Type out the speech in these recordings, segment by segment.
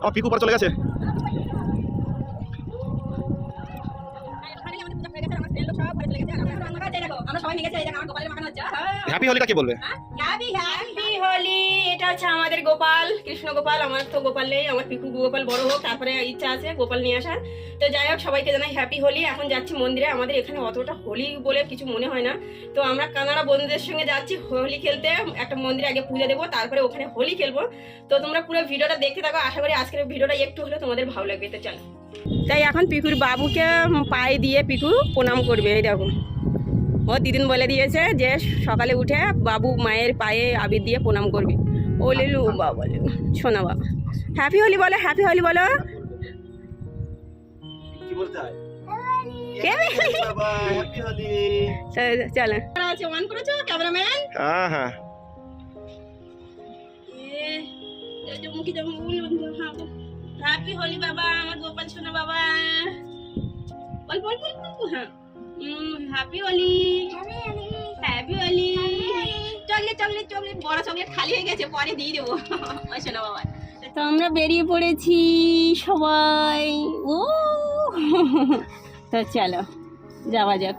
আমার পিকু পরে চলে গেছে। হ্যাপি হোলিটা কি বলবে? Happy happy. হোলি এটা হচ্ছে আমাদের গোপাল কৃষ্ণ গোপাল আমার তো গোপাল নেই আমার পিকু গোপাল বড় হোক তারপরে ইচ্ছা আছে গোপাল নিয়ে আসার। তো যাই হোক সবাইকে জানাই হ্যাপি হোলি এখন যাচ্ছি মন্দিরে আমাদের এখানে অতটা হোলি বলে কিছু মনে হয় না। তো আমরা কানাডা বন্ধুদের সঙ্গে যাচ্ছি হোলি খেলতে একটা মন্দিরে আগে পুজো দেবো তারপরে ওখানে হোলি খেলব। তো তোমরা পুরো ভিডিওটা দেখতে থাকো আশা করি আজকের ভিডিওটা একটু হলে তোমাদের ভালো লাগবে তো চলো। তাই এখন পিকুর বাবুকে পায়ে দিয়ে পিকু প্রণাম করবে এই দেখো। ও দিদিন বলে দিয়েছে যে সকালে উঠে বাবু মায়ের পায়ে আবির দিয়ে প্রণাম করবে। ও লিলু বাবা বলে শোনা বাবা। হ্যাপি হোলি বলো হ্যাপি হোলি বলো। চলে। আছে অন করেছ? ক্যামেরাম্যান হ্যাঁ হ্যাঁ। হ্যাপি হোলি বাবা, আমার গোপাল শোনা বাবা। বল বল বল হ্যাঁ। Happy Holi happy Holi chocolate chocolate chocolate বড় চকলেট খালি হয়ে গেছে, পরে দিয়ে দেবো। ওই শোনা বাবা। তো আমরা বেরিয়ে পড়েছি সবাই। ও। তো চলো, যাওয়া যাক।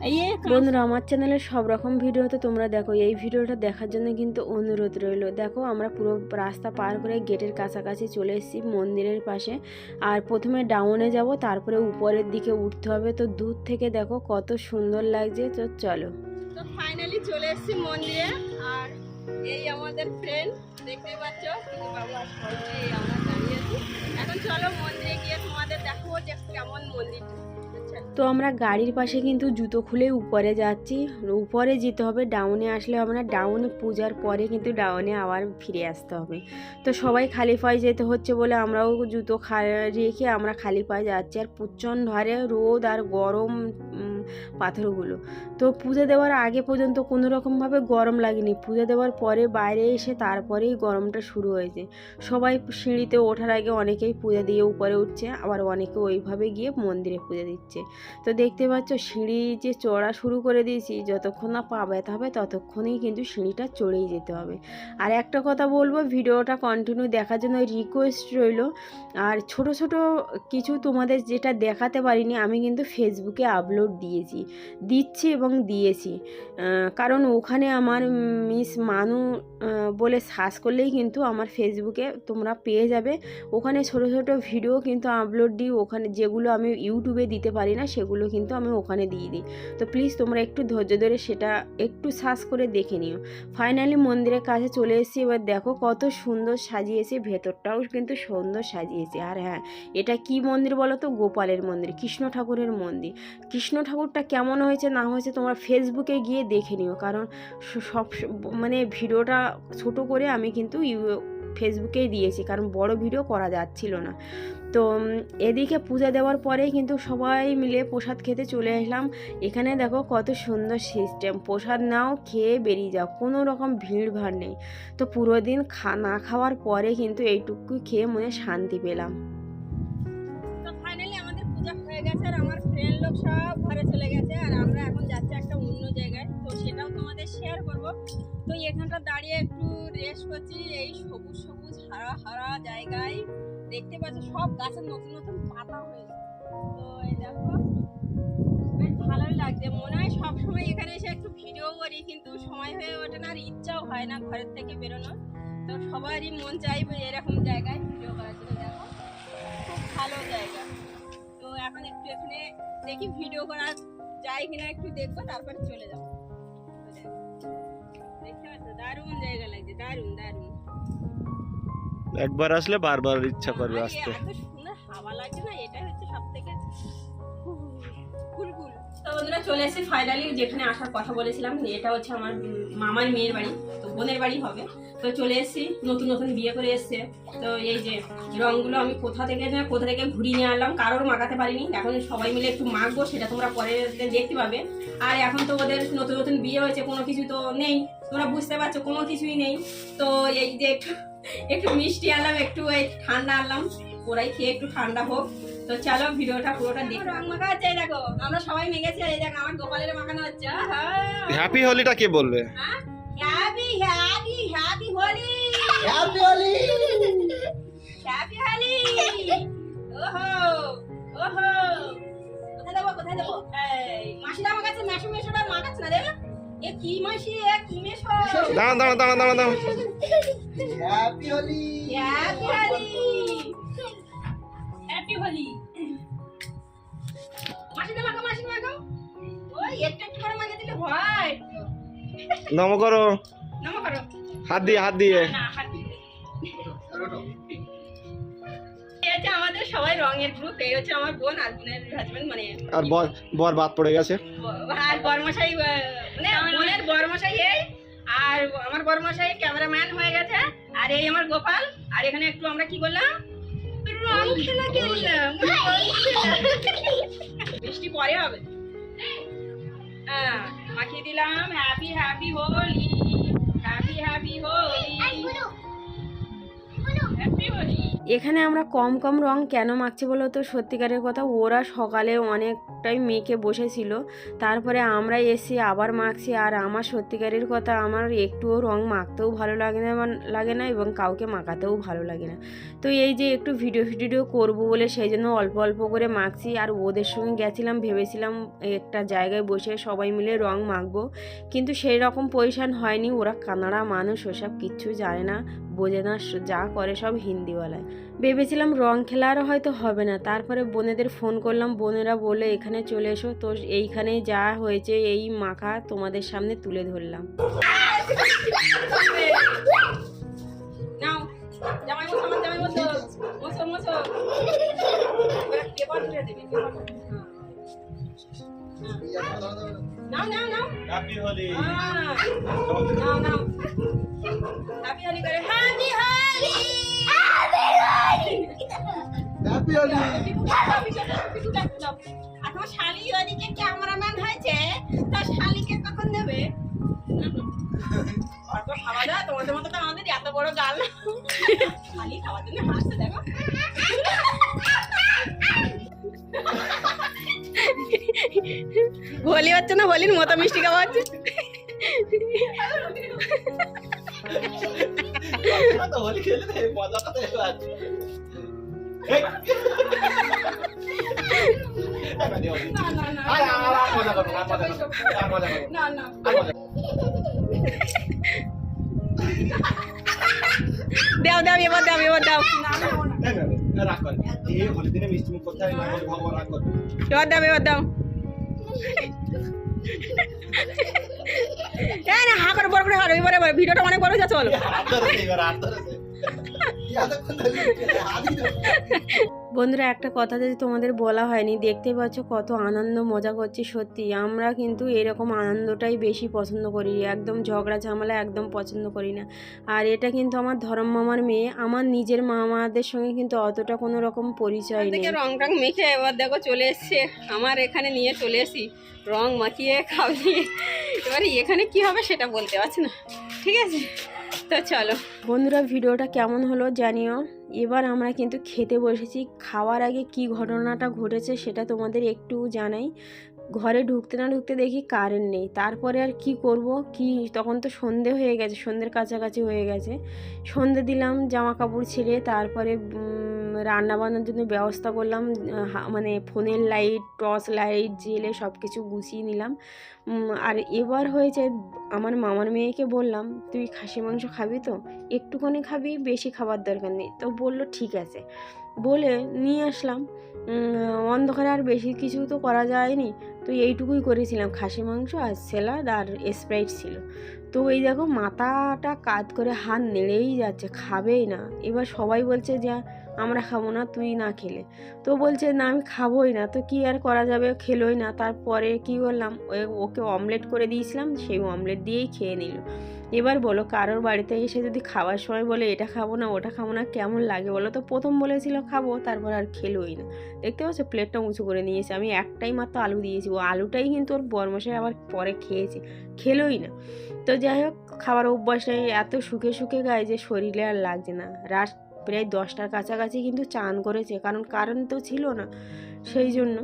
বন্ধুরা আমার চ্যানেলে সব রকম ভিডিও তো তোমরা দেখো। এই ভিডিওটা দেখার জন্য কিন্তু অনুরোধ রইল। দেখো আমরা পুরো রাস্তা পার করে গেটের কাছাকাছি চলে এসেছি মন্দিরের পাশে। আর প্রথমে ডাউনে যাব তারপরে উপরের দিকে উঠতে হবে। তো দূর থেকে দেখো কত সুন্দর লাগছে। তো চলো। তো ফাইনালি চলে এসেছি মন্দিরে। আর এই আমাদের ফ্রেন্ড দেখতে পাচ্ছ বাবু আর আমরা দাঁড়িয়ে আছি। এখন চলো মন্দিরে গিয়ে তোমাদের দেখো যে কেমন মন্দির তো আমরা গাড়ির পাশে কিন্তু জুতো খুলে উপরে যাচ্ছি। উপরে যেতে হবে ডাউনে আসলে আমরা ডাউনে পূজার পরে কিন্তু ডাউনে আবার ফিরে আসতে হবে। তো সবাই খালি পায়ে যেতে হচ্ছে বলে আমরাও জুতো রেখে আমরা খালি পায়ে যাচ্ছি। আর প্রচণ্ড হারে রোদ আর গরম পাথরগুলো। তো পূজা দেওয়ার আগে পর্যন্ত কোনো রকমভাবে গরম লাগেনি। পূজা দেওয়ার পরে বাইরে এসে তারপরেই গরমটা শুরু হয়েছে। সবাই সিঁড়িতে ওঠার আগে অনেকেই পূজা দিয়ে উপরে উঠছে, আবার অনেকে ওইভাবে গিয়ে মন্দিরে পূজা দিচ্ছে। তো দেখতে পাচ্ছ সিঁড়ি যে চড়া শুরু করে দিয়েছি, যতক্ষণ না পা ব্যথা হবে ততক্ষণই কিন্তু সিঁড়িটা চড়েই যেতে হবে। আর একটা কথা বলব, ভিডিওটা কন্টিনিউ দেখার জন্য রিকোয়েস্ট রইল। আর ছোট ছোট কিছু তোমাদের যেটা দেখাতে পারিনি, আমি কিন্তু ফেসবুকে আপলোড দিয়েছি, দিচ্ছি এবং দিয়েছি। কারণ ওখানে আমার মিস মানু বলে সার্চ করলেই কিন্তু আমার ফেসবুকে তোমরা পেয়ে যাবে। ওখানে ছোট ছোট ভিডিও কিন্তু আপলোড দিই, ওখানে যেগুলো আমি ইউটিউবে দিতে পারি না, সেগুলো কিন্তু আমি ওখানে দিয়ে দিই। তো প্লিজ তোমরা একটু ধৈর্য ধরে সেটা একটু সার্চ করে দেখে নিও। ফাইনালি মন্দিরের কাছে চলে এসেছি, এবার দেখো কত সুন্দর সাজিয়েছে, ভেতরটাও কিন্তু সুন্দর সাজিয়েছে। আর হ্যাঁ এটা কি মন্দির বলো তো? গোপালের মন্দির, কৃষ্ণ ঠাকুরের মন্দির। কৃষ্ণ ঠাকুরটা কেমন হয়েছে, না হয়েছে তোমরা ফেসবুকে গিয়ে দেখে নিও। কারণ সব মানে ভিডিওটা ছোট করে আমি কিন্তু ইউ- ফেসবুকেই দিয়েছি। কারণ বড় ভিডিও করা যাচ্ছিল না। তো এদিকে পূজা দেওয়ার পরেই কিন্তু সবাই মিলে প্রসাদ খেতে চলে আসলাম। এখানে দেখো কত সুন্দর সিস্টেম প্রসাদ নাও, খেয়ে বেরিয়ে যাও, কোনো রকম ভিড় ভাড় নেই। তো পুরো দিন খা, না খাওয়ার পরে কিন্তু এইটুকু খেয়ে মনে শান্তি পেলাম। তো ফাইনালি আমাদের পূজা হয়ে গেছে আর আমার ফ্রেন্ড লোক সব ঘরে চলে গেছে আর আমরা এখন যাচ্ছি একটা অন্য জায়গায়। তো সেটাও তোমাদের শেয়ার তো এখানটা দাঁড়িয়ে একটু রেস্ট করছি, এই সবুজ সবুজ হারা হারা জায়গায়। দেখতে পাচ্ছ, সব গাছের নতুন নতুন পাতা হয়েছে। তো এই দেখো, বেশ ভালোই লাগছে। মনে হয় সবসময় এখানে এসে একটু ভিডিও করি, কিন্তু সময় হয়ে ওঠে না আর ইচ্ছাও হয় না ঘরের থেকে বেরোনোর। তো সবারই মন চাইবে এরকম জায়গায় ভিডিও করার জন্য। দেখো, খুব ভালো জায়গা। তো এখন একটু এখানে দেখি ভিডিও করা যায় কিনা, একটু দেখব, তারপর চলে যাব। দেখতে পাচ্ছ? দারুণ জায়গা লাগছে, দারুণ দারুণ। একবার আসলে বারবার ইচ্ছা করবে আসতে। বন্ধুরা চলে এসেছি ফাইনালি যেখানে আসার কথা বলেছিলাম এটা হচ্ছে আমার মামার মেয়ের বাড়ি তো বোনের বাড়ি হবে। তো চলে এসেছি নতুন নতুন বিয়ে করে এসছে। তো এই যে রংগুলো আমি কোথা থেকে না কোথা থেকে ঘুরিয়ে নিয়ে আনলাম কারোর মাখাতে পারিনি। এখন সবাই মিলে একটু মাখবো সেটা তোমরা পরে দেখতে পাবে। আর এখন তো ওদের নতুন নতুন বিয়ে হয়েছে কোনো কিছু তো নেই। তোমরা বুঝতে পারছ কোনো কিছুই নেই। তো এই যে একটু মিষ্টি আনলাম একটু ওই ঠান্ডা আনলাম। ওরাই খেয়ে একটু ঠান্ডা হোক। তো চলো ভিডিওটা পুরোটা দেখো। রং মাখা হচ্ছে দেখো। আমরা সবাই মেগেছি আর এই দেখো আমার গোপালের মাখানো হচ্ছে। হ্যাপি হোলিটা কে বলবে? Happy happy happy Holi happy Holi happy Holi ওহো ওহো কোথায় দেবো কোথায় দেবো মাসিরা আমার কাছে মাসি মেসুরা মাখাচ্ছে না দেবে করে মাখিয়ে দিলে হয়। নম করো। নম করো। হাত দিয়ে হাত দিয়ে। আমাদের সবাই রঙের গ্রুপ এই হচ্ছে আমার বোন আর বোনের হাজবেন্ড মানে আর বর বর বাদ পড়ে গেছে। আর বরমশাই আহ, মানে বোনের বরমশাই এই আর আমার বরমশাই ক্যামেরাম্যান হয়ে গেছে আর এই আমার গোপাল আর এখানে একটু আমরা কি করলাম রং খেলা খেললাম। বৃষ্টি পরে হবে। হ্যাঁ মাখিয়ে দিলাম happy happy Holi happy happy Holi. Happy Holi. এখানে আমরা কম কম রং কেন মাখছি বলো তো? সত্যিকারের কথা, ওরা সকালে অনেকটাই মেখে বসেছিল। তারপরে আমরা এসে আবার মাখছি। আর আমার সত্যিকারের কথা, আমার একটুও রং মাখতেও ভালো লাগে না লাগে না এবং কাউকে মাখাতেও ভালো লাগে না। তো এই যে একটু ভিডিও ভিডিও করব বলে সেই জন্য অল্প অল্প করে মাখছি। আর ওদের সঙ্গে গেছিলাম, ভেবেছিলাম একটা জায়গায় বসে সবাই মিলে রং মাখবো। কিন্তু সেই রকম পজিশন হয়নি। ওরা কানাড়া মানুষ, ওসব কিচ্ছু জানে না। বোঝে না যা করে সব হিন্দিওয়ালায়। ভেবেছিলাম রং খেলা আর হয়তো হবে না। তারপরে বোনেদের ফোন করলাম বোনেরা বলে এখানে চলে এসো তো এইখানে যা হয়েছে এই মাখা তোমাদের সামনে তুলে ধরলাম। নাও। হ্যাঁ। নাও নাও নাও। হ্যাপি হোলি। নাও নাও। হ্যাপি হোলি করে হ্যাপি হোলি হ্যাপি হোলি শালি ওদিকে ক্যামেরাম্যান হয়েছে তার শালিকে কখন দেবে? অল্প খাওয়া দাওয়া তোমাদের মতো তো আমাদের এত বড় গাল। না। শালি খাওয়ার জন্য হাসতে দেখো। হোলি হচ্ছে না হোলির মতো মিষ্টি খাওয়া হচ্ছে। করব, না না আর মজা করব। দাও দাও এবার দাও এবার দাও। এবার দাও এবার দাও। এই না হা করে বড় করে হারো এবারে ভিডিওটা অনেক বড় হয়ে যাচ্ছে বলো। বন্ধুরা একটা কথা যদি তোমাদের বলা হয়নি দেখতে পাচ্ছ কত আনন্দ মজা করছি সত্যি। আমরা কিন্তু এরকম আনন্দটাই বেশি পছন্দ করি। একদম ঝগড়া ঝামেলা একদম পছন্দ করি না। আর এটা কিন্তু আমার ধরম মামার মেয়ে। আমার নিজের মামাদের সঙ্গে কিন্তু অতটা কোনো রকম পরিচয় নেই। রং টং মেখে এবার দেখো চলে এসছে। আমার এখানে নিয়ে চলে এসি রং মাখিয়ে খাওয়িয়ে এবারে এখানে কি হবে সেটা বলতে পারছি না। ঠিক আছে? তো চলো। বন্ধুরা, ভিডিওটা কেমন হলো জানিও। এবার আমরা কিন্তু খেতে বসেছি। খাওয়ার আগে কি ঘটনাটা ঘটেছে সেটা তোমাদের একটু জানাই। ঘরে ঢুকতে না ঢুকতে দেখি কারেন্ট নেই। তারপরে আর কি করব? কি? তখন তো সন্ধে হয়ে গেছে, সন্ধ্যের কাছাকাছি হয়ে গেছে। সন্ধে দিলাম জামা কাপড় ছেড়ে তারপরে রান্না বান্নার জন্য ব্যবস্থা করলাম মানে ফোনের লাইট টর্চ লাইট জেলে সব কিছু গুছিয়ে নিলাম। আর এবার হয়েছে, আমার মামার মেয়েকে বললাম, তুই খাসি মাংস খাবি তো? একটুখানি খাবি, বেশি খাবার দরকার নেই। তো বলল, ঠিক আছে। বলে নিয়ে আসলাম। অন্ধকারে আর বেশি কিছু তো করা যায়নি। তো এইটুকুই করেছিলাম। খাসি মাংস আর স্যালাড আর স্প্রাইট ছিল। তো এই দেখো মাথাটা কাত করে হাত নেড়েই যাচ্ছে, খাবেই না। এবার সবাই বলছে যে, আমরা খাব না, তুই না খেলে। তো বলছে, না, আমি খাবোই না। তো কি আর করা যাবে? খেলোই না। তারপরে কি করলাম? ওকে অমলেট করে দিয়েছিলাম, সেই অমলেট দিয়েই খেয়ে নিল। এবার বলো, কারোর বাড়িতে এসে যদি খাওয়ার সময় বলে, এটা খাব না, ওটা খাব না, কেমন লাগে? বলো, তো প্রথম বলেছিল খাব, তারপর আর খেলোই না। দেখতে পাচ্ছ? প্লেটটা উঁচু করে নিয়েছে। আমি একটাই মাত্র আলু দিয়েছি ও আলুটাই কিন্তু ওর বরমশাই আবার পরে খেয়েছে, খেলোই না। তো যাই হোক খাবার অভ্যাস নেই, এত সুখে সুখে গায়ে যে শরীরে আর লাগছে না। রাত প্রায় দশটার কাছাকাছি কিন্তু চান করেছে, কারণ কারেন্ট তো ছিল না। সেই জন্য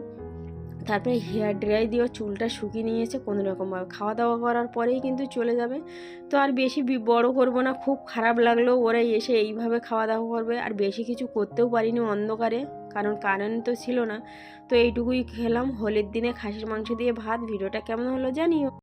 তারপরে হেয়ার ড্রাই দিয়ে চুলটা শুকিয়ে নিয়েছে কোনো রকমভাবে খাওয়া দাওয়া করার পরেই কিন্তু চলে যাবে। তো আর বেশি বড় করব না, খুব খারাপ লাগল ওরা এসে এইভাবে খাওয়া দাওয়া করবে। আর বেশি কিছু করতেও পারিনি অন্ধকারে। কারণ কারেন্ট তো ছিল না। তো এইটুকুই খেলাম। হোলির দিনে খাসির মাংস দিয়ে ভাত। ভিডিওটা কেমন হলো জানিও।